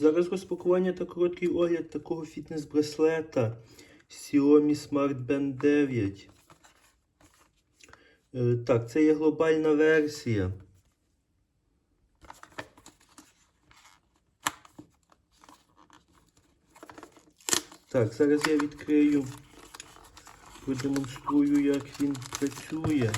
Зараз розпакування та короткий огляд такого фітнес-браслета Xiaomi Smart Band 9. Е, Так, це є глобальна версія. Так, зараз я відкрию, продемонструю, як він працює.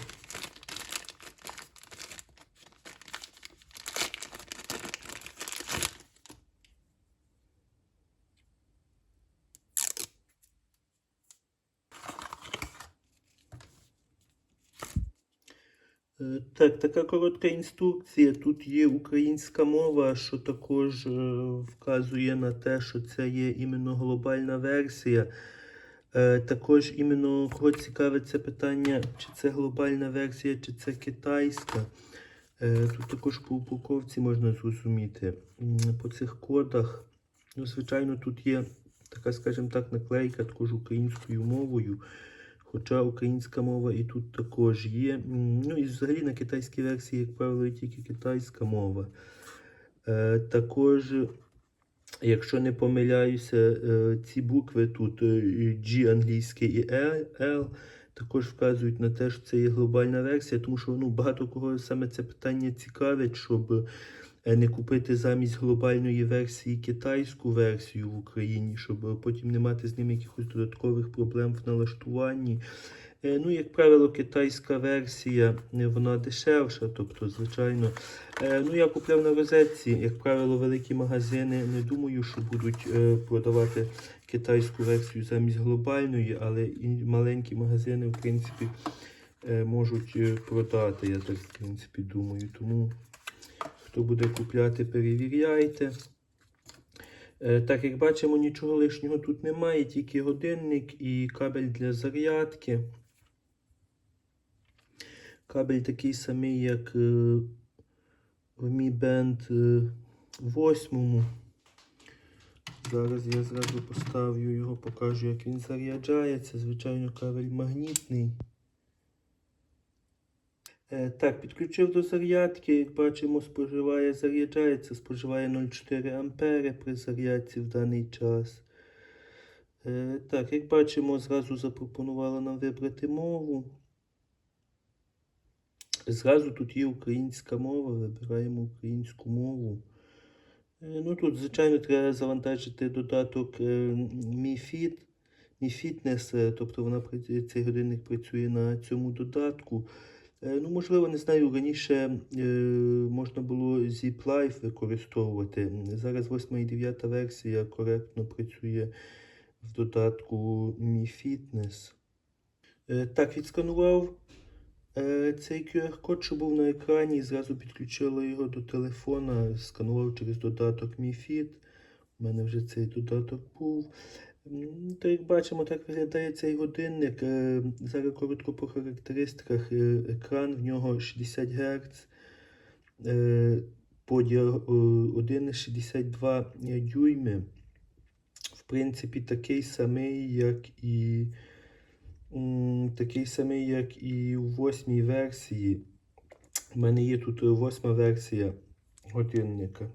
Е, Так, така коротка інструкція. Тут є українська мова, що також е, вказує на те, що це є іменно глобальна версія. Е, Також іменно кого цікавить питання, чи це глобальна версія, чи це китайська. Е, Тут також по упаковці можна зрозуміти. По цих кодах, ну, звичайно, тут є така, скажімо так, наклейка також українською мовою. Хоча українська мова і тут також є. Ну і взагалі на китайській версії, як правило, є тільки китайська мова. Е, також, якщо не помиляюся, е, ці букви тут е, G англійське і L, L також вказують на те, що це є глобальна версія, тому що ну, багато кого саме це питання цікавить, щоб не купити замість глобальної версії китайську версію в Україні, щоб потім не мати з ним якихось додаткових проблем в налаштуванні. Е, Ну, як правило, китайська версія е, вона дешевша, тобто, звичайно. Е, Ну, я купляв на розетці, як правило, великі магазини не думаю, що будуть е, продавати китайську версію замість глобальної, але і маленькі магазини, в принципі, е, можуть е, продати, я так, в принципі, думаю. Тому хто буде купляти, перевіряйте. Е, Так, як бачимо, нічого лишнього тут немає, тільки годинник і кабель для зарядки. Кабель такий самий, як е, в Mi Band е, 8. Зараз я зразу поставлю його, покажу, як він заряджається. Звичайно, кабель магнітний. Е, Так, підключив до зарядки, як бачимо, споживає, заряджається, споживає 0,4 ампери при зарядці в даний час. Е, Так, як бачимо, зразу запропонувала нам вибрати мову. Зразу тут є українська мова, вибираємо українську мову. Е, Ну тут, звичайно, треба завантажити додаток е, Mi тобто вона цей годинник працює на цьому додатку. Е, Ну, можливо, не знаю, раніше е, можна було Zip Life використовувати. Зараз 8 і 9 версія коректно працює в додатку Mi Fitness. Е, Так, відсканував е, цей QR-код, що був на екрані, і зразу підключила його до телефона, сканував через додаток Mi Fit. У мене вже цей додаток був. То як бачимо, так виглядає цей годинник. Е, Зараз коротко по характеристиках. Е, Екран в нього 60 Гц, е, по е, 1,62 дюйми. В принципі, такий самий, як і такий самий, як і в восьмій версії. У мене є тут восьма версія годинника.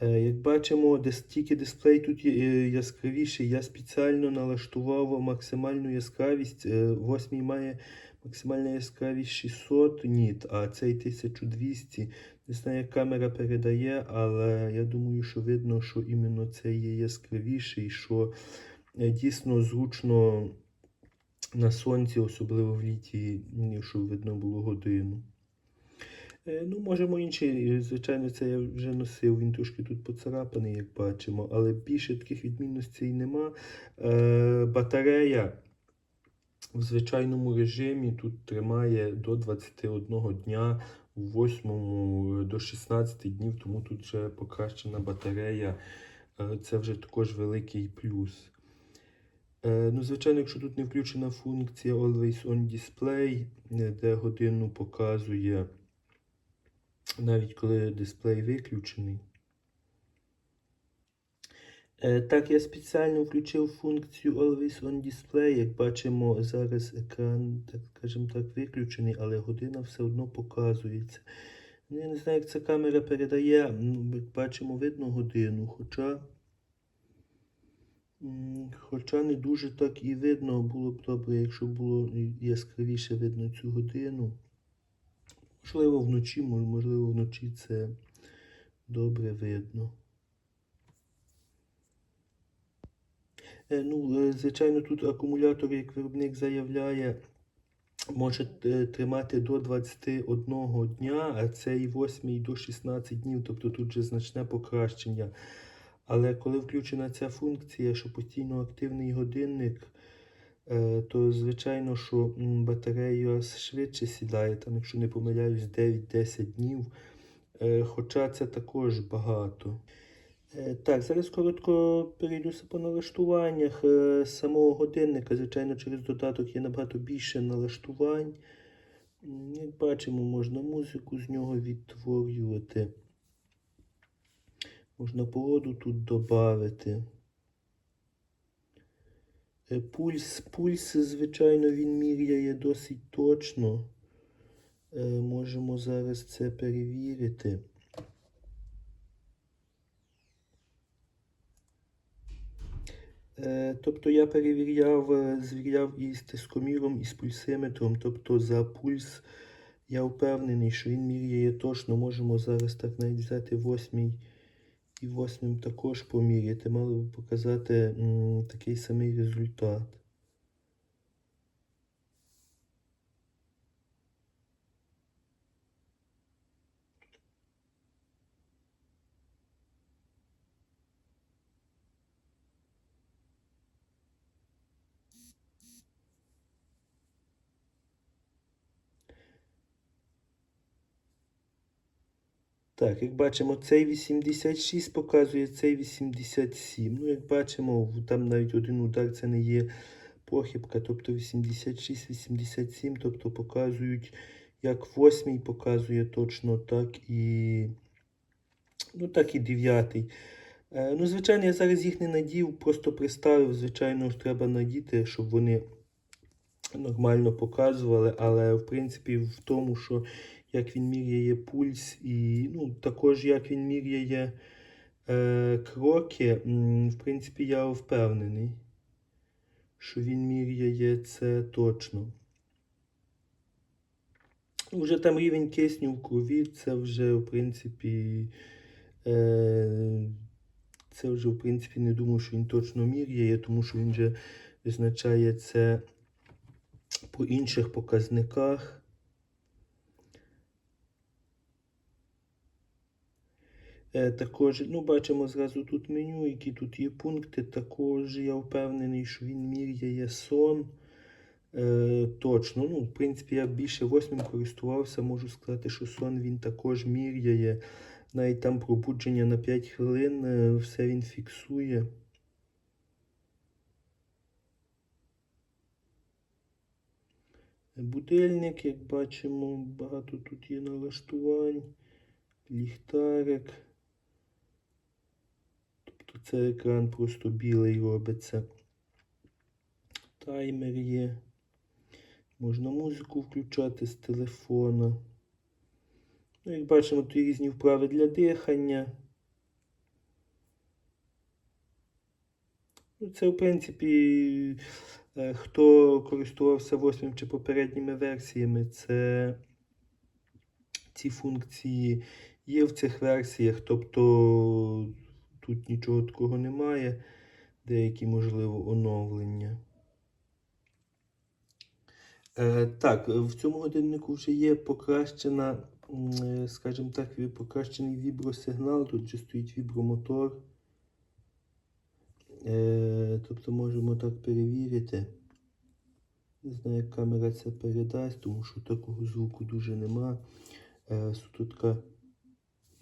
Як бачимо, тільки дисплей тут е, яскравіший. Я спеціально налаштував максимальну яскравість. Е, Восьмий має максимальна яскравість 600 ніт, а цей 1200. Не знаю, як камера передає, але я думаю, що видно, що іменно цей є яскравіший, що е, дійсно зручно на сонці, особливо в літі, м, щоб видно було годину. Е, Ну, можемо інший, е, звичайно, це я вже носив, він трошки тут поцарапаний, як бачимо, але більше таких відмінностей нема. Е, батарея в звичайному режимі тут тримає до 21 дня, в 8 до 16 днів, тому тут вже покращена батарея. Це вже також великий плюс. Ну, звичайно, якщо тут не включена функція Always On Display, де годину показує навіть коли дисплей виключений. Е, Так, я спеціально включив функцію Always On Display. Як бачимо, зараз екран, так скажімо так, виключений, але година все одно показується. Ну, я не знаю, як ця камера передає, як бачимо, видно годину, хоча. Хоча не дуже так і видно, було б добре, якщо було яскравіше видно цю годину. Можливо, вночі, можливо, вночі це добре видно. Е, Ну, е, звичайно, тут акумулятор, як виробник заявляє, може е, тримати до 21 дня, а цей 8 і до 16 днів, тобто тут вже значне покращення. Але коли включена ця функція, що постійно активний годинник, то звичайно, що батарея швидше сідає, там, якщо не помиляюсь, 9-10 днів. Е, Хоча це також багато. Е, Так, зараз коротко перейдуся по налаштуваннях е, самого годинника. Звичайно, через додаток є набагато більше налаштувань. Як бачимо, можна музику з нього відтворювати. Можна погоду тут додати. Пульс, пульс, звичайно, він міряє досить точно. Е, Можемо зараз це перевірити. Е, Тобто я перевіряв, е, звіряв із тискоміром, і з пульсиметром. Тобто за пульс я впевнений, що він міряє точно. Можемо зараз так навіть взяти восьмий і восьмим також поміряти. Мали б показати м, такий самий результат. Так, як бачимо, цей 86 показує, цей 87. Ну, як бачимо, там навіть один удар це не є похибка. Тобто 86, 87, тобто показують, як восьмий показує точно, так і. Ну, так і дев'ятий. Е, ну, звичайно, я зараз їх не надів, просто приставив. Звичайно треба надіти, щоб вони нормально показували, але в принципі в тому, що як він міряє пульс, і ну, також як він міряє е, кроки, в принципі, я впевнений, що він міряє це точно. Вже там рівень кисню в крові, це вже, в принципі, е, це вже, в принципі, не думаю, що він точно міряє, тому що він вже визначає це по інших показниках. Також, ну, бачимо зразу тут меню, які тут є пункти. Також я впевнений, що він міряє сон. Е, точно. Ну, в принципі, я більше восьмим користувався, можу сказати, що сон він також міряє. Навіть там пробудження на 5 хвилин, е, все він фіксує. Будильник, як бачимо, багато тут є налаштувань, ліхтарик. Тобто це екран просто білий робиться. Таймер є. Можна музику включати з телефона. Ну, як бачимо, тут різні вправи для дихання. Ну, це, в принципі, е, хто користувався восьмим чи попередніми версіями, це ці функції є в цих версіях, тобто тут нічого такого немає, деякі, можливо, оновлення. Е, так, в цьому годиннику вже є покращена, е, скажімо так, покращений вібросигнал. Тут вже стоїть вібромотор. Е, тобто можемо так перевірити. Не знаю, як камера це передасть, тому що такого звуку дуже нема. Е, суто така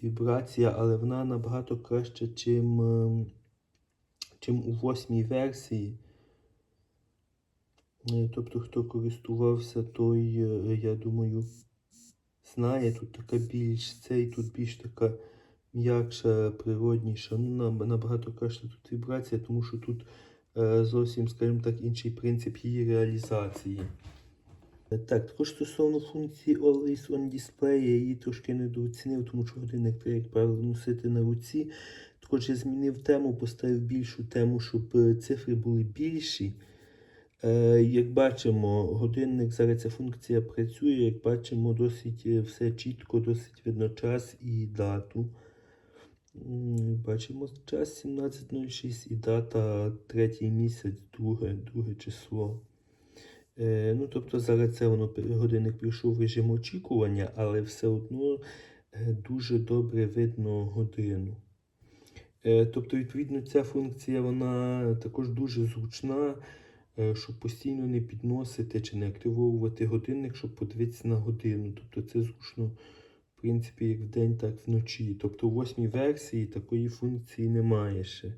вібрація, але вона набагато краща, чим, ем, чим у восьмій версії. Е, Тобто, хто користувався, той, е, я думаю, знає, тут така більш цей, тут більш така м'якша, природніша. Ну, набагато краща тут вібрація, тому що тут е, зовсім, скажімо так, інший принцип її реалізації. Е, Так, також стосовно функції Always on Display, я її трошки недооцінив, тому що годинник треба, як правило, носити на руці. Також я змінив тему, поставив більшу тему, щоб е, цифри були більші. Е, Як бачимо, годинник зараз ця функція працює. Як бачимо, досить все чітко, досить видно час і дату. Бачимо час 17.06 і дата третій місяць, друге, друге число. Е, ну, тобто зараз це воно годинник прийшов в режим очікування, але все одно е, дуже добре видно годину. Е, тобто, відповідно, ця функція вона також дуже зручна, щоб постійно не підносити чи не активовувати годинник, щоб подивитися на годину. Тобто це зручно, в принципі, як вдень, так і вночі. Тобто у восьмій версії такої функції немає ще.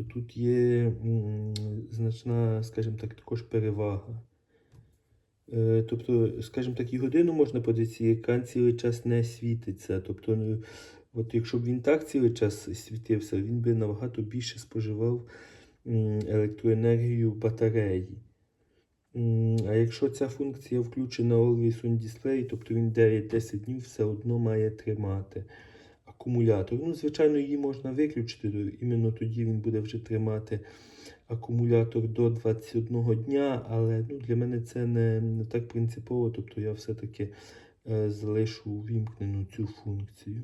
Тобто тут є значна, скажімо так, також перевага. Е, Тобто, скажімо так, і годину можна подивитися, екран цілий час не світиться. Тобто, ну, от якщо б він так цілий час світився, він би набагато більше споживав електроенергію батареї. А якщо ця функція включена Always on Display, тобто він 9-10 днів все одно має тримати акумулятор. Ну, звичайно, її можна виключити, іменно тоді він буде вже тримати акумулятор до 21 дня, але ну, для мене це не, не так принципово, тобто я все-таки е, залишу увімкнену цю функцію.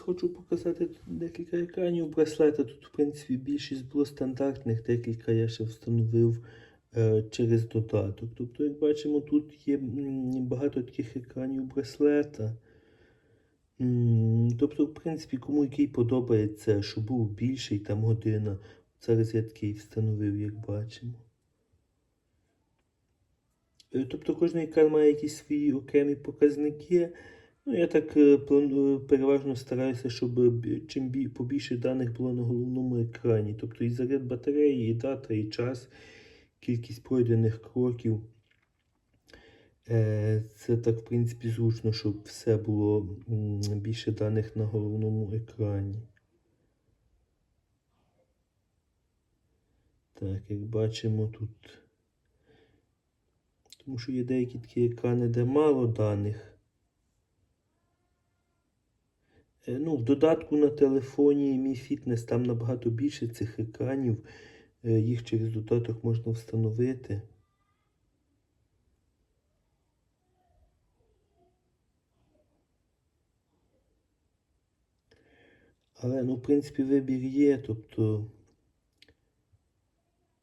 Хочу показати декілька екранів браслета. Тут, в принципі, більшість було стандартних, декілька я ще встановив е, через додаток. Тобто, як бачимо, тут є багато таких екранів браслета. Тобто, в принципі, кому який подобається, щоб був більший там година. Зараз я такий встановив, як бачимо. Е, Тобто кожен екран має якісь свої окремі показники. Ну, я так е, переважно стараюся, щоб чим побільше даних було на головному екрані. Тобто і заряд батареї, і дата, і час, кількість пройдених кроків. Е, Це так, в принципі, зручно, щоб все було більше даних на головному екрані. Так, як бачимо тут. Тому що є деякі такі екрани, де мало даних. Е, Ну, в додатку на телефоні мій фітнес там набагато більше цих екранів. Е, Їх через додаток можна встановити. Але, ну, в принципі, вибір є, тобто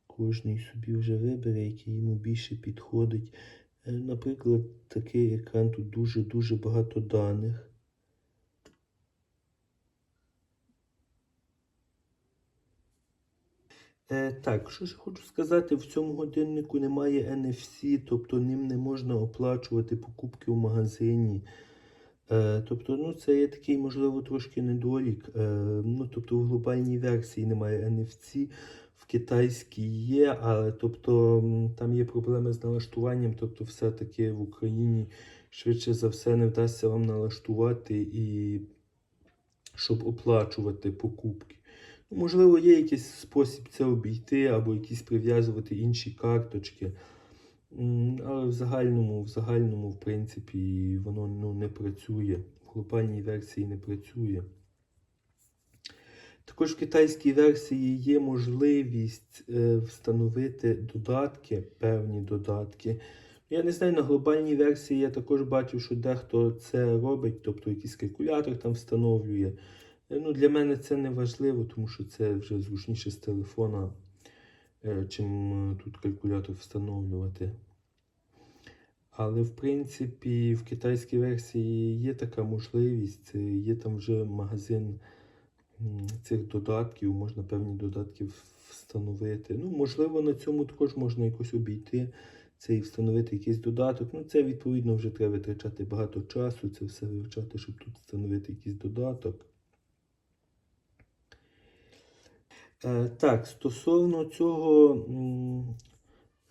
кожний собі вже вибере, який йому більше підходить. Е, Наприклад, такий екран тут дуже-дуже багато даних. Е, так, що ж хочу сказати, в цьому годиннику немає NFC, тобто ним не можна оплачувати покупки в магазині. Е, тобто, ну, це є такий, можливо, трошки недолік. Е, ну, тобто в глобальній версії немає NFC, в китайській є, але тобто, там є проблеми з налаштуванням, тобто все-таки в Україні швидше за все не вдасться вам налаштувати і щоб оплачувати покупки. Можливо, є якийсь спосіб це обійти або якісь прив'язувати інші карточки. Але в загальному, в загальному, в принципі, воно ну, не працює. В глобальній версії не працює. Також в китайській версії є можливість е, встановити додатки, певні додатки. Я не знаю, на глобальній версії я також бачив, що дехто це робить, тобто якийсь калькулятор там встановлює. Е, Ну, для мене це не важливо, тому що це вже зручніше з телефона, чим е, тут калькулятор встановлювати. Але в принципі в китайській версії є така можливість, е, є там вже магазин цих додатків, можна певні додатки встановити. Ну, можливо, на цьому також можна якось обійти це і встановити якийсь додаток. Ну, це відповідно вже треба витрачати багато часу, це все вивчати, щоб тут встановити якийсь додаток. Е, так, стосовно цього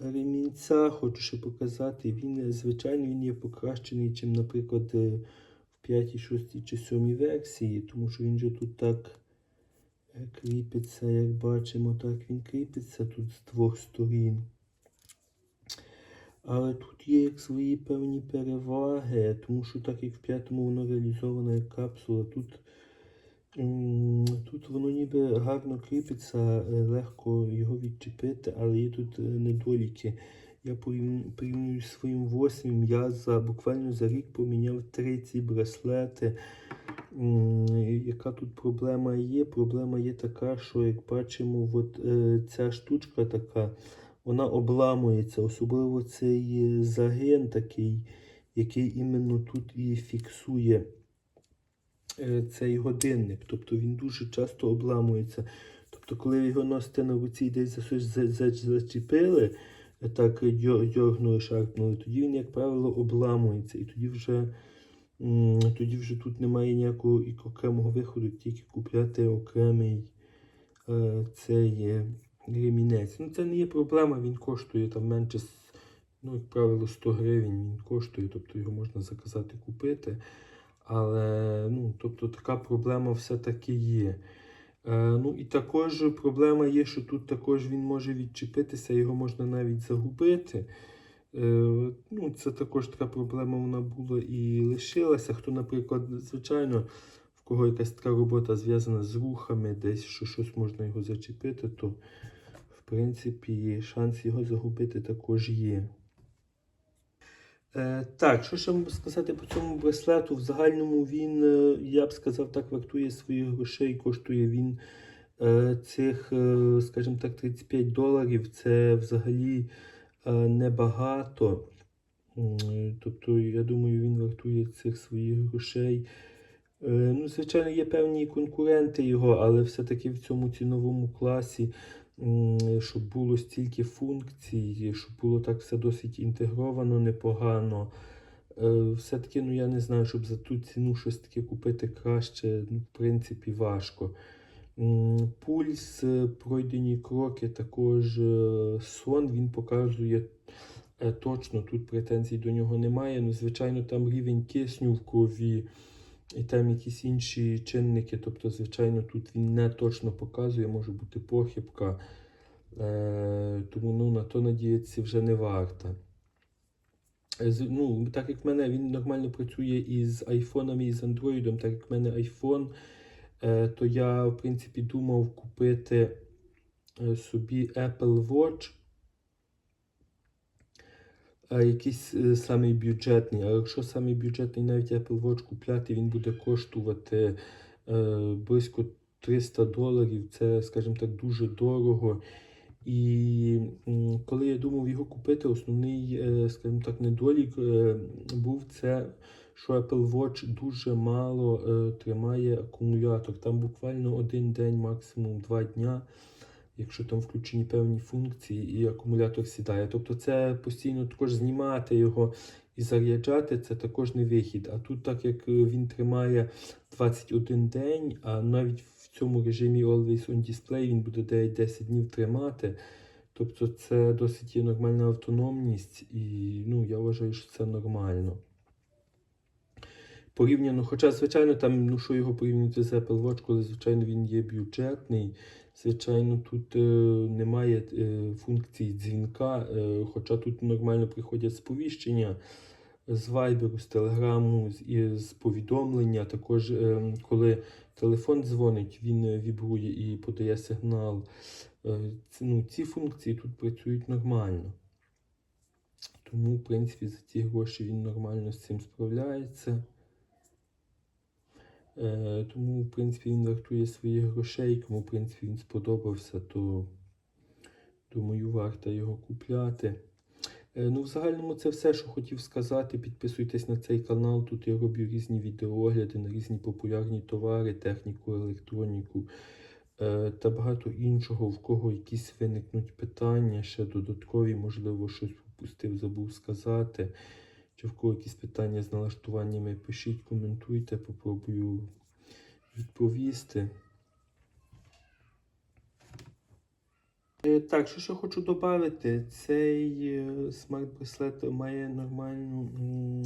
ремінця, хочу ще показати, він, е, звичайно, він є покращений, чим, наприклад, е, в 5, 6 чи 7 версії, тому що він же тут так е, кріпиться, як бачимо, так він кріпиться тут з двох сторін. Але тут є як свої певні переваги, тому що так як в п'ятому воно реалізована як капсула, тут, тут воно ніби гарно кріпиться, е, легко його відчепити, але є тут е, недоліки. Я порівнюю своїм восьмим, я за буквально за рік поміняв три ці браслети. Яка тут проблема є? Проблема є така, що як бачимо, от, е, ця штучка така, вона обламується, особливо цей загин такий, який іменно тут і фіксує цей годинник. Тобто він дуже часто обламується. Тобто, коли його носите на руці десь за щось за- за- зачепили, е, так дьо- дьоргнули, шарпнули, тоді він, як правило, обламується. І тоді вже, тоді вже тут немає ніякого і окремого виходу, тільки купляти окремий е, цей е, ремінець. Ну, це не є проблема, він коштує там менше, ну, як правило, 100 гривень він коштує, тобто його можна заказати купити. Але ну, тобто, така проблема все-таки є. Е, ну і також проблема є, що тут також він може відчепитися, його можна навіть загубити. Е, ну, це також така проблема вона була і лишилася. Хто, наприклад, звичайно, в кого якась така робота зв'язана з рухами, десь що щось можна його зачепити, то в принципі шанс його загубити також є. Е, так, що ще можу сказати по цьому браслету? В загальному він, е, я б сказав, так вартує своїх грошей, коштує він е, цих, скажімо так, 35 доларів. Це взагалі небагато. Тобто, я думаю, він вартує цих своїх грошей. Ну, звичайно, є певні конкуренти його, але все-таки в цьому ціновому класі, щоб було стільки функцій, щоб було так все досить інтегровано, непогано. Е, Все-таки, ну я не знаю, щоб за ту ціну щось таке купити краще, ну, в принципі, важко. Пульс, е, пройдені кроки, також е, сон він показує точно, тут претензій до нього немає. Ну, звичайно, там рівень кисню в крові і там якісь інші чинники. Тобто, звичайно, тут він не точно показує, може бути похибка. Е, тому ну, на то надіятися вже не варто. Е, Ну, так як в мене він нормально працює і з айфонами, і з андроїдом, так як в мене айфон, е, то я, в принципі, думав купити е, собі Apple Watch. А якийсь е, самий бюджетний. А якщо самий бюджетний навіть Apple Watch купляти, він буде коштувати е, близько 300 доларів. Це, скажімо так, дуже дорого. І коли я думав його купити, основний, е, скажімо так, недолік е, був це, що Apple Watch дуже мало тримає акумулятор. Там буквально один день, максимум два дня якщо там включені певні функції і акумулятор сідає. Тобто це постійно також знімати його і заряджати, це також не вихід. А тут, так як е, він тримає 21 день, а навіть в цьому режимі Always on Display він буде 9-10 днів тримати. Тобто це досить є нормальна автономність, і ну, я вважаю, що це нормально. Порівняно, хоча, звичайно, там, ну що його порівнювати з Apple Watch, коли, звичайно, він є бюджетний. Звичайно, тут е, немає е, функції дзвінка, е, хоча тут нормально приходять сповіщення з Viber, з Телеграму, з, з повідомлення. Також, е, коли телефон дзвонить, він е, вібрує і подає сигнал. Е, ці, ну, ці функції тут працюють нормально. Тому, в принципі, за ті гроші він нормально з цим справляється. Е, тому, в принципі, він вартує своїх грошей. Кому, в принципі, він сподобався, то думаю, варто його купляти. Е, ну, в загальному це все, що хотів сказати. Підписуйтесь на цей канал. Тут я роблю різні відеоогляди на різні популярні товари, техніку, електроніку е, та багато іншого. В кого якісь виникнуть питання, ще додаткові, можливо, щось пропустив, забув сказати. Чи в кого якісь питання з налаштуваннями, пишіть, коментуйте, попробую відповісти. Е, Так, що ще хочу додати, цей е, смарт-браслет має нормальну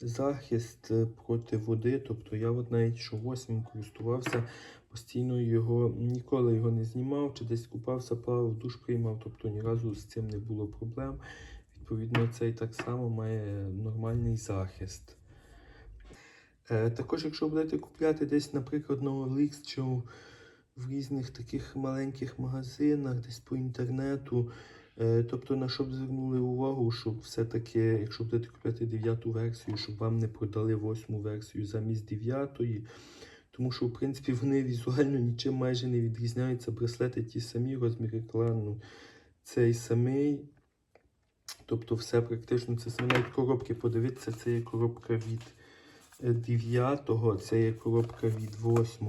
захист е, проти води. Тобто я от навіть що восьмим користувався, постійно його ніколи його не знімав, чи десь купався, плавав, душ приймав, тобто ні разу з цим не було проблем. Відповідно, цей так само має нормальний захист. Е, також, якщо будете купляти десь, наприклад, на OLX чи в різних таких маленьких магазинах, десь по інтернету, е, тобто на що б звернули увагу, щоб все-таки, якщо будете купляти дев'яту версію, щоб вам не продали восьму версію замість дев'ятої. Тому що, в принципі, вони візуально нічим майже не відрізняються. Браслети ті самі, розмір екрану цей самий. Тобто все практично це саме. Навіть коробки подивіться, це є коробка від 9, це є коробка від 8.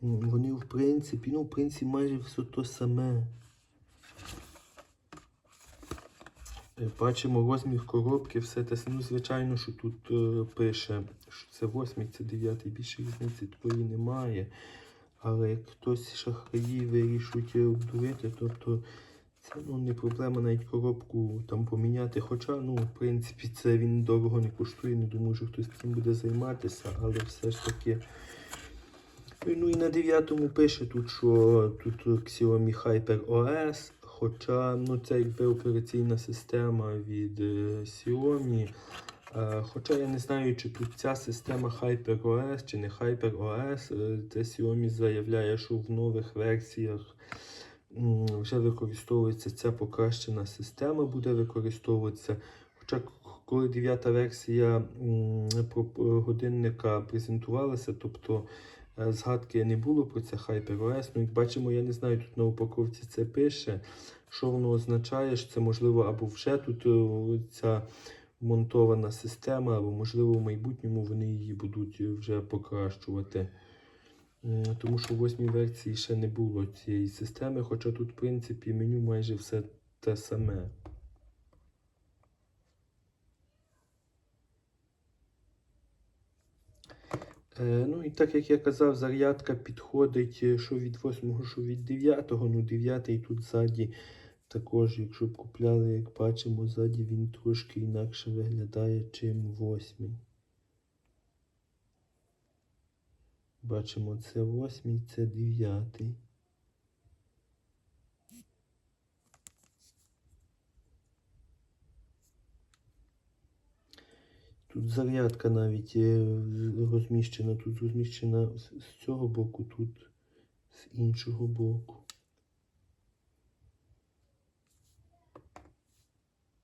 Вони, в принципі, ну, в принципі, майже все то саме. Е, Бачимо розмір коробки, все те саме. Ну, звичайно, що тут е, пише, що це 8, це 9, більше різниці такої немає. Але як хтось шахраї вирішують обдурити, то, то це ну, не проблема навіть коробку там поміняти. Хоча, ну, в принципі, це він дорого не коштує, не думаю, що хтось цим буде займатися, але все ж таки. Ну і на 9 пише тут, що тут Xiaomi Hyper OS, хоча ну, це якби операційна система від е, Xiaomi. Е, Хоча я не знаю, чи тут ця система HyperOS чи не HyperOS. Е, Це Xiaomi заявляє, що в нових версіях вже використовується ця покращена система, буде використовуватися. Хоча коли дев'ята версія про годинника презентувалася, тобто е, згадки не було про це HyperOS. Ну, як бачимо, я не знаю, тут на упаковці це пише. Що воно означає, що це можливо або вже тут е, ця монтована система, або, можливо, в майбутньому вони її будуть вже покращувати. М, Тому що в восьмій версії ще не було цієї системи, хоча тут, в принципі, меню майже все те саме. Е, ну і так як я казав, зарядка підходить е, що від 8, що від 9. Ну, 9 тут ззаді також, якщо б купляли, як бачимо, ззаді він трошки інакше виглядає, чим 8. Бачимо, це восьмий, це дев'ятий. Тут зарядка навіть розміщена, тут розміщена з цього боку, тут з іншого боку.